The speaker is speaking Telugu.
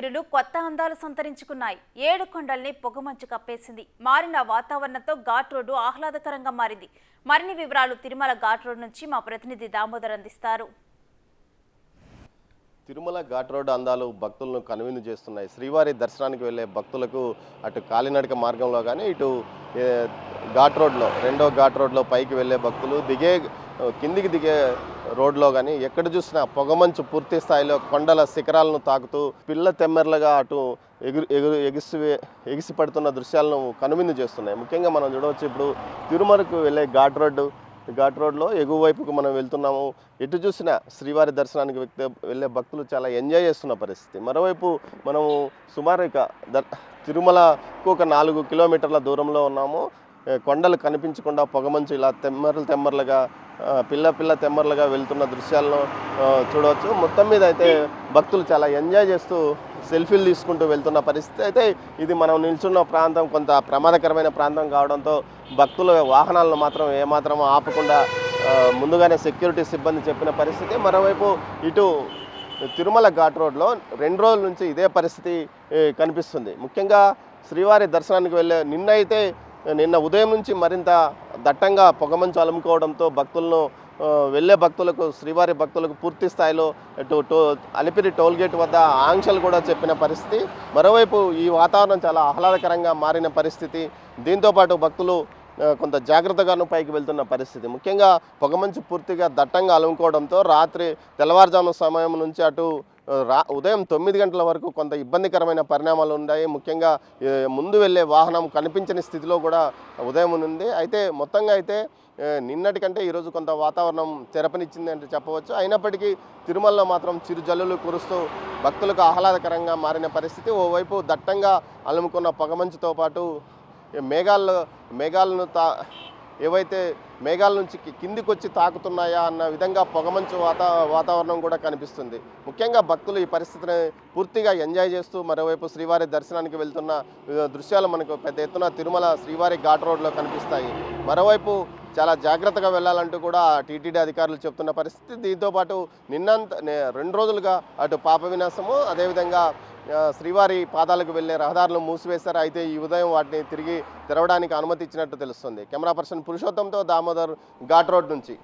గిరులు కొత్త అందాలు సంతరించుకున్నాయి. ఏడు కొండల్ని పొగమంచు కప్పేసింది. మారిన వాతావరణంతో ఘాట్ రోడ్డు ఆహ్లాదకరంగా మారింది. మరిన్ని వివరాలు తిరుమల ఘాట్ రోడ్ నుంచి మా ప్రతినిధి దామోదర్ అందిస్తారు. తిరుమల ఘాట్ రోడ్డు అందాలు భక్తులను కనువిందు చేస్తున్నాయి. శ్రీవారి దర్శనానికి వెళ్ళే భక్తులకు అటు కాలినడక మార్గంలో కానీ ఇటు ఘాట్ రోడ్లో రెండో ఘాట్ రోడ్లో పైకి వెళ్ళే భక్తులు దిగే కిందికి దిగే రోడ్లో కానీ ఎక్కడ చూసినా పొగమంచు పూర్తి స్థాయిలో కొండల శిఖరాలను తాకుతూ పిల్ల తెమ్మెర్లుగా అటు ఎగురు ఎగురు ఎగిసి ఎగిసి పడుతున్న దృశ్యాలను కనువిందు చేస్తున్నాయి. ముఖ్యంగా మనం చూడవచ్చు ఇప్పుడు తిరుమలకు వెళ్ళే ఘాట్ రోడ్డు ఘాట్ రోడ్లో ఎగువ వైపుకు మనం వెళ్తున్నాము. ఎటు చూసినా శ్రీవారి దర్శనానికి వ్యక్తి వెళ్ళే భక్తులు చాలా ఎంజాయ్ చేస్తున్న పరిస్థితి. మరోవైపు మనము సుమారు ఇక తిరుమలకు ఒక నాలుగు కిలోమీటర్ల దూరంలో ఉన్నాము. కొండలు కనిపించకుండా పొగమంచు ఇలా తెమ్మర్లు తెమ్మర్లుగా పిల్ల పిల్ల తెమ్మర్లుగా వెళ్తున్న దృశ్యాలను చూడవచ్చు. మొత్తం మీద అయితే భక్తులు చాలా ఎంజాయ్ చేస్తూ సెల్ఫీలు తీసుకుంటూ వెళ్తున్న పరిస్థితి అయితే ఇది మనం నిల్చున్న ప్రాంతం. కొంత ప్రమాదకరమైన ప్రాంతం కావడంతో భక్తుల వాహనాలను మాత్రం ఏమాత్రం ఆపకుండా ముందుగానే సెక్యూరిటీ సిబ్బంది చెప్పిన పరిస్థితి. మరోవైపు ఇటు తిరుమల ఘాట్ రోడ్లో రెండు రోజుల నుంచి ఇదే పరిస్థితి కనిపిస్తుంది. ముఖ్యంగా శ్రీవారి దర్శనానికి వెళ్ళే నిన్న అయితే నిన్న ఉదయం నుంచి మరింత దట్టంగా పొగమంచు అలుముకోవడంతో భక్తులను వెళ్ళే భక్తులకు శ్రీవారి భక్తులకు పూర్తి స్థాయిలో ఇటు టో అలిపిరి టోల్గేట్ వద్ద ఆంక్షలు కూడా చెప్పిన పరిస్థితి. మరోవైపు ఈ వాతావరణం చాలా ఆహ్లాదకరంగా మారిన పరిస్థితి. దీంతోపాటు భక్తులు కొంత జాగ్రత్తగాను పైకి వెళ్తున్న పరిస్థితి. ముఖ్యంగా పొగమంచు పూర్తిగా దట్టంగా అలుముకోవడంతో రాత్రి తెల్లవారుజాము సమయం నుంచి అటు రా ఉదయం తొమ్మిది గంటల వరకు కొంత ఇబ్బందికరమైన పరిణామాలు ఉన్నాయి. ముఖ్యంగా ముందు వెళ్ళే వాహనం కనిపించని స్థితిలో కూడా ఉదయం ఉంది అయితే మొత్తంగా అయితే నిన్నటికంటే నిన్నటి కంటే ఈరోజు కొంత వాతావరణం తెరపనిచ్చింది అంటే చెప్పవచ్చు. అయినప్పటికీ తిరుమలలో మాత్రం చిరు జల్లులు కురుస్తూ భక్తులకు ఆహ్లాదకరంగా మారిన పరిస్థితి. ఓవైపు దట్టంగా అలుముకున్న పొగమంచుతో పాటు మేఘాల్లో మేఘాలను తా ఏవైతే మేఘాల నుంచి కిందికి వచ్చి తాకుతున్నాయా అన్న విధంగా పొగమంచు వాతా వాతావరణం కూడా కనిపిస్తుంది. ముఖ్యంగా భక్తులు ఈ పరిస్థితిని పూర్తిగా ఎంజాయ్ చేస్తూ మరోవైపు శ్రీవారి దర్శనానికి వెళ్తున్న దృశ్యాలు మనకు పెద్ద ఎత్తున తిరుమల శ్రీవారి ఘాట్ రోడ్లో కనిపిస్తాయి. మరోవైపు చాలా జాగ్రత్తగా వెళ్ళాలంటూ కూడా టీటీడీ అధికారులు చెప్తున్న పరిస్థితి. దీంతోపాటు నిన్నంత నే- రెండు రోజులుగా అటు పాప వినాశము అదేవిధంగా శ్రీవారి పాదాలకు వెళ్ళే రహదారులు మూసివేశారు. అయితే ఈ ఉదయం వాటిని తిరిగి తెరవడానికి అనుమతి ఇచ్చినట్టు తెలుస్తుంది. కెమెరా పర్సన్ పురుషోత్తంతో దామోదర్ ఘాట్ రోడ్ నుంచి.